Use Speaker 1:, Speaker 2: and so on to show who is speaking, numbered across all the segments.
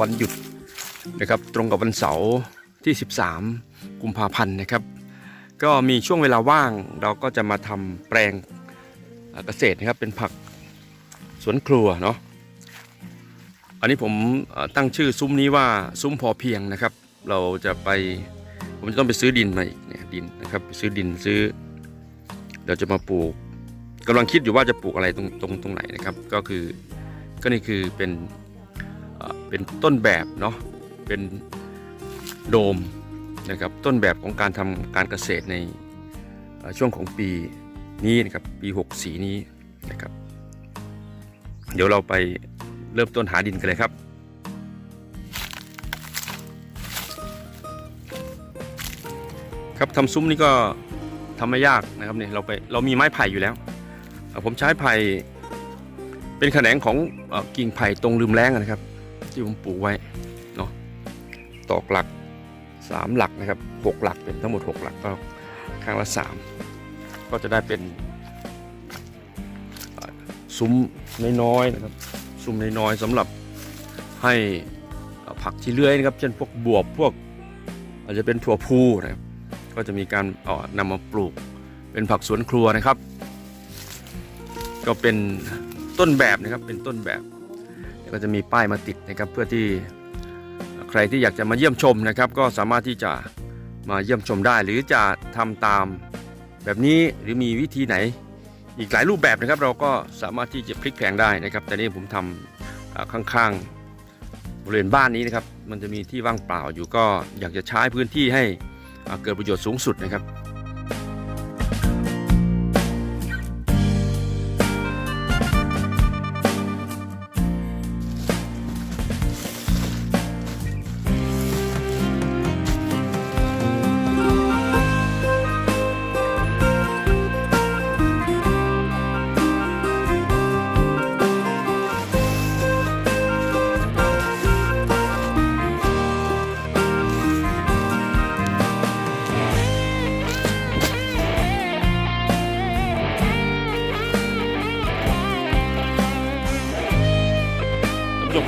Speaker 1: วันหยุดนะครับ ตรงกับวันเสาร์ที่ 13 กุมภาพันธ์นะครับ ก็มีช่วงเวลาว่างเราก็จะมาทำแปลงเกษตรนะครับเป็นผักสวนครัวเนาะอันนี้ผมตั้งชื่อซุ้มนี้ว่าซุ้มพอเพียงนะครับ เราจะไปผมจะต้องไปซื้อดินมาอีกเนี่ยดินนะครับซื้อดินซื้อ เราจะมาปลูกกำลังคิดอยู่ว่าจะปลูกอะไรตรงตรงตรงไหนนะครับ ก็คือก็นี่คือเป็น เป็นต้นแบบเนาะเป็นโดมนะครับต้นแบบของการทำการเกษตรในช่วงของปีนี้นะครับปี 64 นี้นะครับ เดี๋ยวเราไปเริ่มต้นหาดินกันเลยครับ ครับทำซุ้มนี่ก็ทำไม่ยากนะครับเนี่ยเราไปเรามีไม้ไผ่อยู่แล้ว ผมใช้ไผ่เป็นแขนงของอกิ่งไผ่ตรงลืมแรงนะครับ ที่ผมปลูกไว้เนาะตอกหลักสามหลักนะครับหกหลักเป็นทั้งหมดหกหลักก็ข้างละสามก็จะได้เป็นซุ้มน้อยๆนะครับซุ้มน้อยๆสำหรับให้ผักที่เลื้อยนะครับ เช่นพวกบวบพวก อาจจะเป็นถั่วพูนะครับก็จะมีการเอ่อนำมาปลูกเป็นผักสวนครัวนะครับ ก็เป็นต้นแบบนะครับเป็นต้นแบบ ก็จะมีป้ายมาติดนะครับเพื่อที่ใครที่อยากจะมาเยี่ยมชมนะครับ ก็สามารถที่จะมาเยี่ยมชมได้ หรือจะทำตามแบบนี้หรือมีวิธีไหนอีกหลายรูปแบบนะครับ เราก็สามารถที่จะพลิกแพงได้นะครับ แต่นี่ผมทำอ่าข้างๆบริเวณบ้านนี้นะครับ มันจะมีที่ว่างเปล่าอยู่ก็อยากจะใช้พื้นที่ให้เกิดประโยชน์สูงสุดนะครับ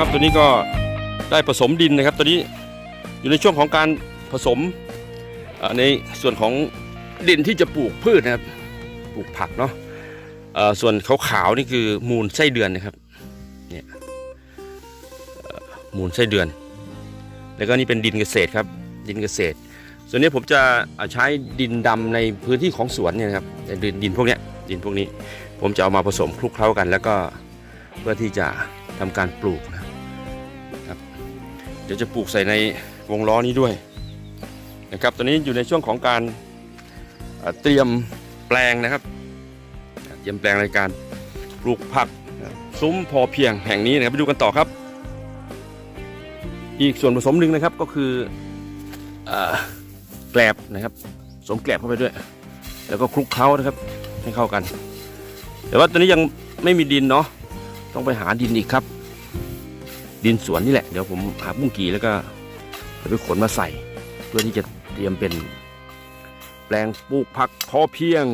Speaker 1: นผู้ชมครับ ตัวนี้ก็ได้ผสมดินนะครับ ตัวนี้อยู่ในช่วงของการผสมในส่วนของดินที่จะปลูกพืชนะครับ ปลูกผักเนาะส่วนขาวๆนี่คือมูลไส้เดือนนะครับเนี่ยมูลไส้เดือน แล้วก็นี่เป็นดินเกษตรครับ ดินเกษตร ส่วนนี้ผมจะใช้ดินดำในพื้นที่ของสวนเนี่ยนะครับดินดินพวกเนี้ยดินพวกนี้ ผมจะเอามาผสมคลุกเคล้ากัน แล้วก็เพื่อที่จะทำการปลูก ดี๋ยวจะปลูกใส่ในวงล้อนี้ด้วยนะครับตอนนี้อยู่ในช่วงของการเตรียมแปลงนะครับ เตรียมแปลงในการปลูกผักซุ้มพอเพียงแห่งนี้นะครับไปดูกันต่อครับ อีกส่วนผสมหนึ่งนะครับก็คืออแกลบนะครับสมแกลบเข้าไปด้วย แล้วก็คลุกเคล้านะครับให้เข้ากัน แต่ว่าตอนนี้ยังไม่มีดินเนาะต้องไปหาดินอีกครับ ดินสวนนี่แหละ เดี๋ยวผมหาบุ้งกีแล้วก็จะไปขนมาใส่ เพื่อที่จะเตรียมเป็นแปลงปลูกผักพอเพียง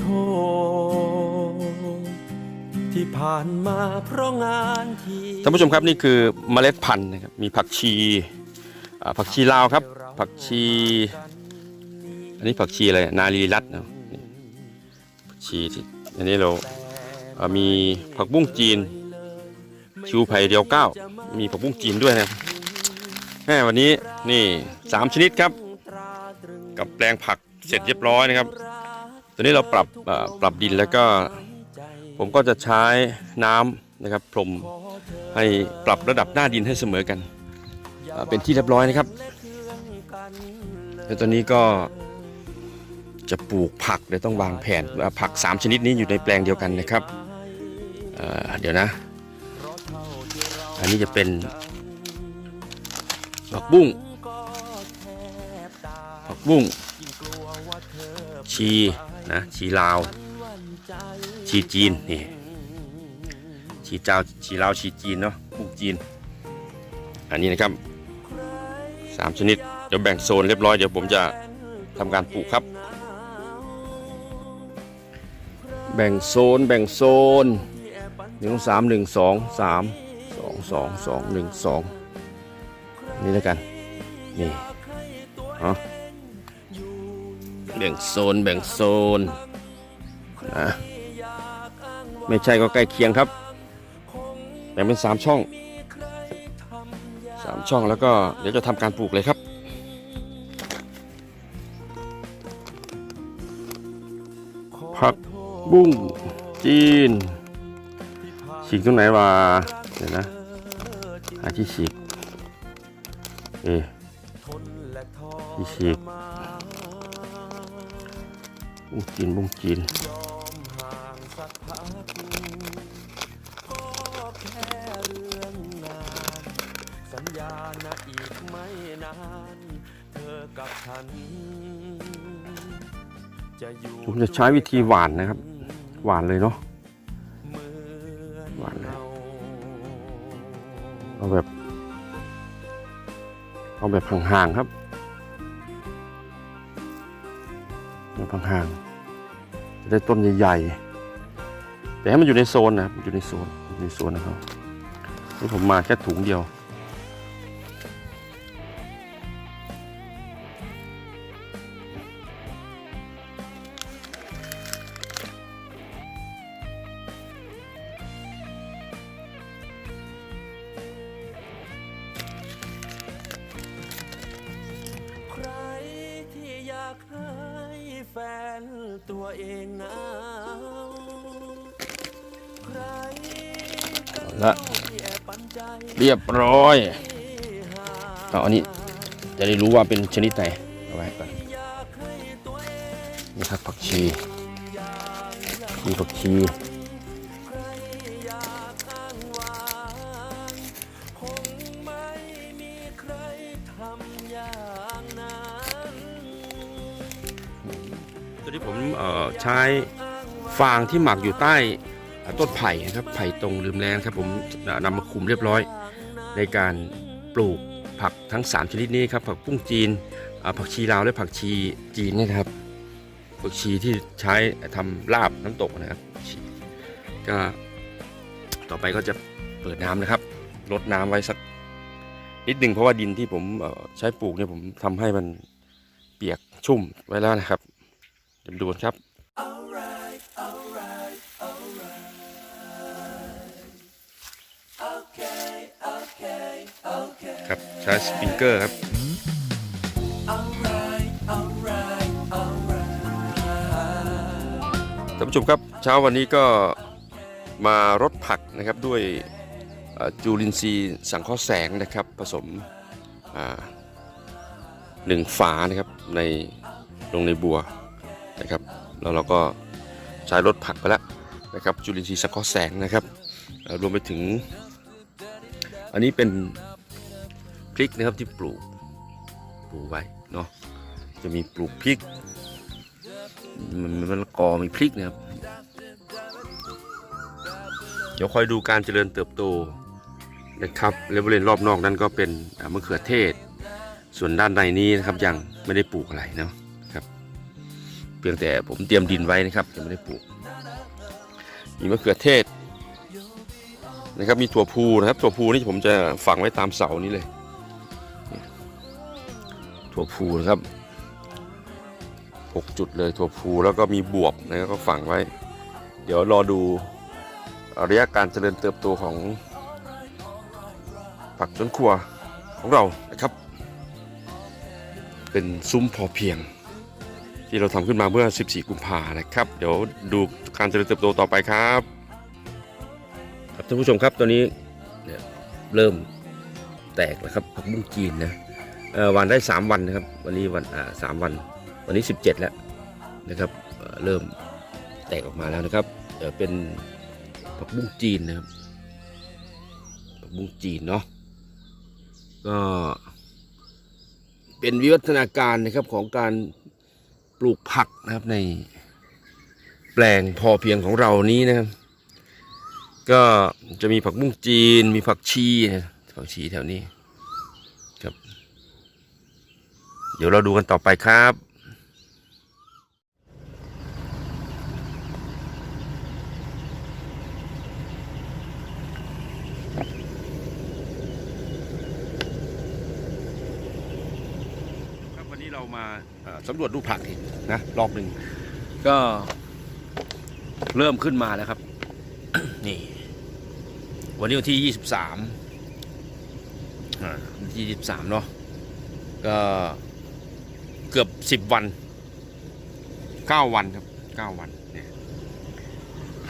Speaker 2: โทษที่ผ่านมาเพราะงานที่
Speaker 1: ท่านผู้ชมครับนี่คือเมล็ดพันธุ์นะครับมีผักชีผักชีลาวครับ ผักชี อันนี้ผักชีอะไรนาลีรัตนะผักชีที่อันนี้เรามีผักบุ้งจีน ชิวไผ่เดียวเก้า มีผักบุ้งจีนด้วยนะครับแม่วันนี้นี่สามชนิดครับ กับแปลงผักเสร็จเรียบร้อยนะครับ ตอนนี้เราปรับปรับดินแล้วก็ ผมก็จะใช้น้ำนะครับพรมให้ปรับระดับหน้าดินให้เสมอกันเป็นที่เรียบร้อยนะครับแล้วตอนนี้ก็จะปลูกผักเดี๋ยวต้องวางแผนว่าผัก 3 ชนิดนี้อยู่ในแปลงเดียวกันนะครับเเดี๋ยวนะ อันนี้จะเป็นผักบุ้งผักบุ้งชี นะชีลาว ชีจีนนี่ชีเจ้าชีลาวชีจีนเนาะบุ้งจีน อันนี้นะครับสามชนิด เดี๋ยวแบ่งโซนเรียบร้อยเดี๋ยวผมจะทำการปลูกครับ แบ่งโซนแบ่งโซนหนึ่งสามหนึ่งสองสามสองสองสองหนึ่งสองนี่แล้วกัน นี่เนาะ แบ่งโซนแบ่งโซนนะไม่ใช่ก็ใกล้เคียงครับแบ่งเป็นสามช่องสามช่องแล้วก็เดี๋ยวจะทำการปลูกเลยครับ ผักบุ้งจีน ฉีกตรงไหนวะเดี๋ยวนะหาที่ฉีกเอะที่ฉีก บุ้งจีนบุ้งจีน
Speaker 2: สัญญานะอีกไม่นานเธอกับฉันจะอยู่
Speaker 1: ผมจะใช้วิธีหวานนะครับ หวานเลยเนาะ
Speaker 2: เหมือน
Speaker 1: หวานเลย
Speaker 2: เรา
Speaker 1: เอาแบบ เอาแบบห่างๆครับแบบห่างๆ จะได้ต้นใหญ่ๆ แต่ให้มันอยู่ในโซนนะครับอยู่ในโซนอยู่ในโซนนะครับนี่ผมมาแค่ถุงเดียว
Speaker 2: เองหนาวใครก็
Speaker 1: ละ
Speaker 2: ที่แอบปันใจ
Speaker 1: เรียบร้อย
Speaker 2: หา
Speaker 1: เอาอันนี้จะได้รู้ว่าเป็นชนิดไหนเอาไว้ก่อน
Speaker 2: อยากให้ตัวเอง
Speaker 1: นี่ครับผักชีมีผักชี
Speaker 2: ใช้
Speaker 1: ฟางที่หมักอยู่ใต้ต้นไผ่นะครับไผ่ตรงลืมแรงครับผมนำมาคุมเรียบร้อย ในการปลูกผักทั้ง 3 ชนิดนี้ครับผักปุ้งจีนผักชีลาวและผักชีจีนนยนะครับผักชีที่ใช้ทำลาบน้ำตกนะครับก็ต่อไปก็จะเปิดน้ำนะครับลดน้ำไว้สักนิดหนึ่งเพราะว่าดินที่ผมใช้ปลูกเนี่ยผมทำให้มันเปียกชุ่มไว้แล้วนะครับเดี๋ยวดูครับ ครับใช้สปริงเกอร์ครับท่านผู้ชมครับเช้าวันนี้ก็มารดผักนะครับด้วยจูลินทรีย์สังเคราะห์แสงนะครับ ผสมหนึ่งฝานะครับในลงในบัวนะครับ แล้วเราก็ใช้รถผักไปแล้วนะครับจุลินทรีย์สังเคราะห์แสงนะครับรวมไปถึง อันนี้เป็น พริกนะครับที่ปลูกปลูกไว้เนาะจะมีปลูกพริก มันมันกอมีพริกนะครับ เดี๋ยวคอยดูการเจริญเติบโตนะครับและบริเวณรอบนอกนั้นก็เป็นมะเขือเทศ ส่วนด้านในนี้นะครับยังไม่ได้ปลูกอะไรเนาะครับ เพียงแต่ผมเตรียมดินไว้นะครับยังไม่ได้ปลูก มีมะเขือเทศนะครับมีถั่วพูนะครับถั่วพูนี่ผมจะฝังไว้ตามเสานี้เลย ถั่วพูนะครับหกจุดเลยถั่วพูแล้วก็มีบวบนะครับก็ฝังไว้ เดี๋ยวรอดูระยะการเจริญเติบโตของผักสวนครัวของเรานะครับ เป็นซุ้มพอเพียง ที่เราทำขึ้นมาเมื่อ 14 กุมภานะครับ เดี๋ยวดูการเจริญเติบโตต่อไปครับครับท่านผู้ชมครับตัวนี้เริ่มแตกแล้วครับผักบุ้งจีนนะ วันได้ 3 วันนะครับ วันนี้วันอ่าสามวัน วันนี้ 17 แล้วนะครับเเริ่มแตกออกมาแล้วนะครับเเป็นผักบุ้งจีนนะครับผผักบุ้งจีนเนาะก็เป็นวิวัฒนาการนะครับของการปลูกผักนะครับในแปลงพอเพียงของเรานี้นะครับก็จะมีผักบุ้งจีน มีผักชีนะผักชีแถวนี้ครับ เดี๋ยวเราดูกันต่อไปครับครับวันนี้เรามาเอ่อสำรวจดูผักอีกนะรอบหนึ่งก็เริ่มขึ้นมาแล้วครับ นี่ วันนี้วันที่ยี่สิบสามวันที่ยี่สิบสามเนาะก็เกือบสิบวันเก้าวันครับเก้าวันเนี่ย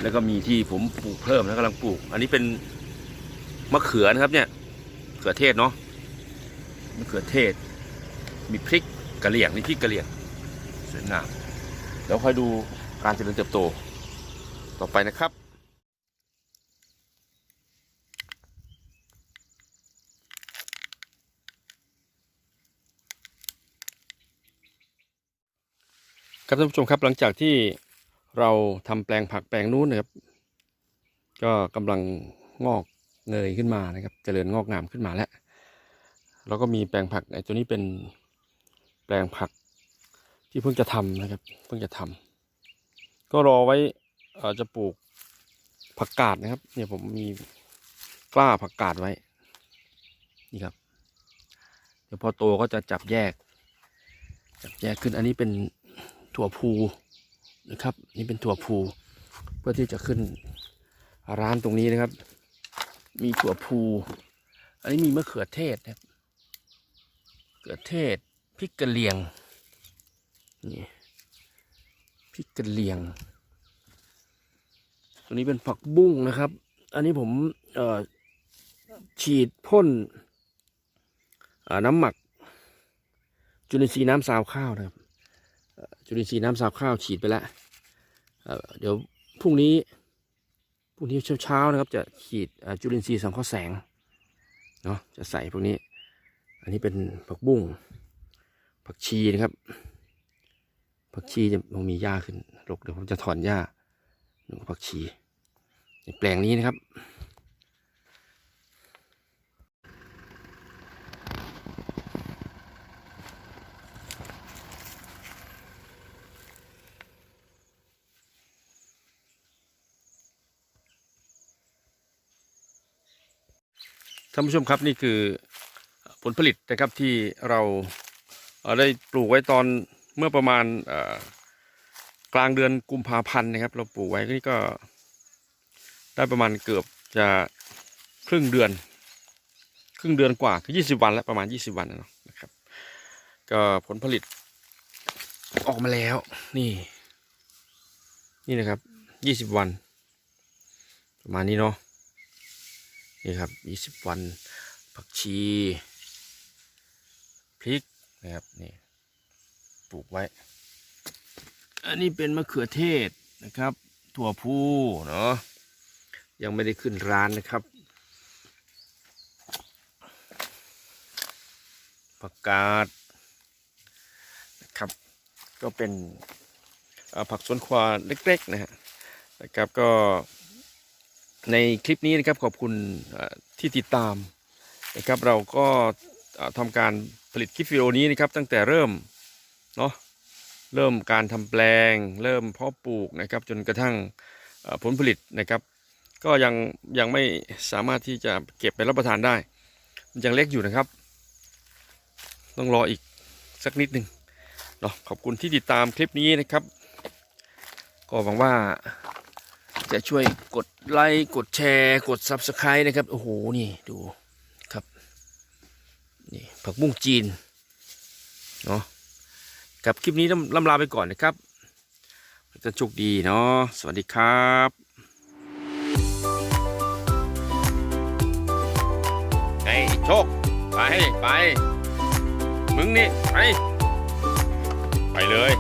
Speaker 1: แล้วก็มีที่ผมปลูกเพิ่มแล้วกำลังปลูก อันนี้เป็นมะเขือนะครับเนี่ยมะเขือเทศเนาะมะเขือเทศ มีพริกกะเหรี่ยงนี่พริกกะเหรี่ยงสวยงามแล้วค่อยดูการเจริญเติบโตต่อไปนะครับ ครับท่านผู้ชมครับหลังจากที่เราทำแปลงผักแปลงนู้นนะครับ ก็กำลังงอกเงยขึ้นมานะครับ เจริญงอกงามขึ้นมาแล้วแล้วก็มีแปลงผักไอ้ตัวนี้เป็นแปลงผักที่เพิ่งจะทำนะครับ เพิ่งจะทำก็รอไว้เอ่อจะปลูกผักกาดนะครับ เนี่ยผมมีกล้าผักกาดไว้ นี่ครับ เดี๋ยวพอโตก็จะจับแยก จับแยกขึ้นอันนี้เป็น ถั่วพูนะครับ นี่เป็นถั่วพูเพื่อที่จะขึ้นร้านตรงนี้นะครับ มีถั่วพู อันนี้มีมะเขือเทศนะครับมะเขือเทศพริกกะเหรี่ยงนี่พริกกะเหรี่ยง ตัวนี้เป็นผักบุ้งนะครับ อันนี้ผมฉีดพ่นน้ำหมักจุลินทรีย์น้ำซาวข้าวนะครับ จุลินทรีย์น้ำซาวข้าวฉีดไปแล้วเเดี๋ยวพรุ่งนี้พรุ่งนี้เช้าๆนะครับ จะฉีดจุลินทรีย์สังเคราะห์แสงเนาะจะใส่พวกนี้ อันนี้เป็นผักบุ้งผักชีนะครับ ผักชีจะมันมีหญ้าขึ้นรกเดี๋ยวผมจะถอนหญ้าหนึ่งผักชีในแปลงนี้นะครับ ท่านผู้ชมครับนี่คือผลผลิตนะครับที่เราได้ปลูกไว้ตอนเมื่อประมาณกลางเดือนกุมภาพันธ์นะครับ เราปลูกไว้นี่ก็ได้ประมาณเกือบจะครึ่งเดือน ครึ่งเดือนกว่าคือยี่สิบวันแล้วประมาณยี่สิบวันนะเนาะนะครับ ก็ผลผลิตออกมาแล้วนี่ นี่นะครับยี่สิบวัน ประมาณนี้เนาะ นี่ครับยี่สิบวัน ผักชี พริกนะครับนี่ปลูกไว้ อันนี้เป็นมะเขือเทศนะครับ ถั่วพูเนาะยังไม่ได้ขึ้นร้านนะครับ ผักกาดนะครับ ก็เป็นผักสวนครัวเล็กๆนะฮะนะครับก็ ในคลิปนี้นะครับขอบคุณที่ติดตามนะครับเราก็ทำการผลิตคลิปวิดีโอนี้นะครับตั้งแต่เริ่มเนาะเริ่มการทำแปลง เริ่มเพาะปลูกนะครับจนกระทั่งผลผลิตนะครับ ก็ยังยังไม่สามารถที่จะเก็บไปรับประทานได้ มันยังเล็กอยู่นะครับ ต้องรออีกสักนิดหนึ่งเนาะขอบคุณที่ติดตามคลิปนี้นะครับ ก็หวังว่า จะช่วยกดไลค์กดแชร์กด Subscribe นะครับ โอ้โห นี่ดูครับ นี่ผักบุ้งจีน เนาะกับคลิปนี้ล่ำล่ำลาไปก่อนนะครับจะโชคดีเนาะสวัสดีครับไอ้โชค ไป ไป มึงนี่ ไป ไปเลย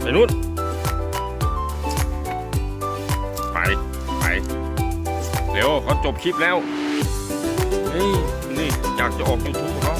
Speaker 1: ไปนู่น เดี๋ยวเขาจบคลิปแล้ว นี่นี่อยากจะออกยูทูบเขา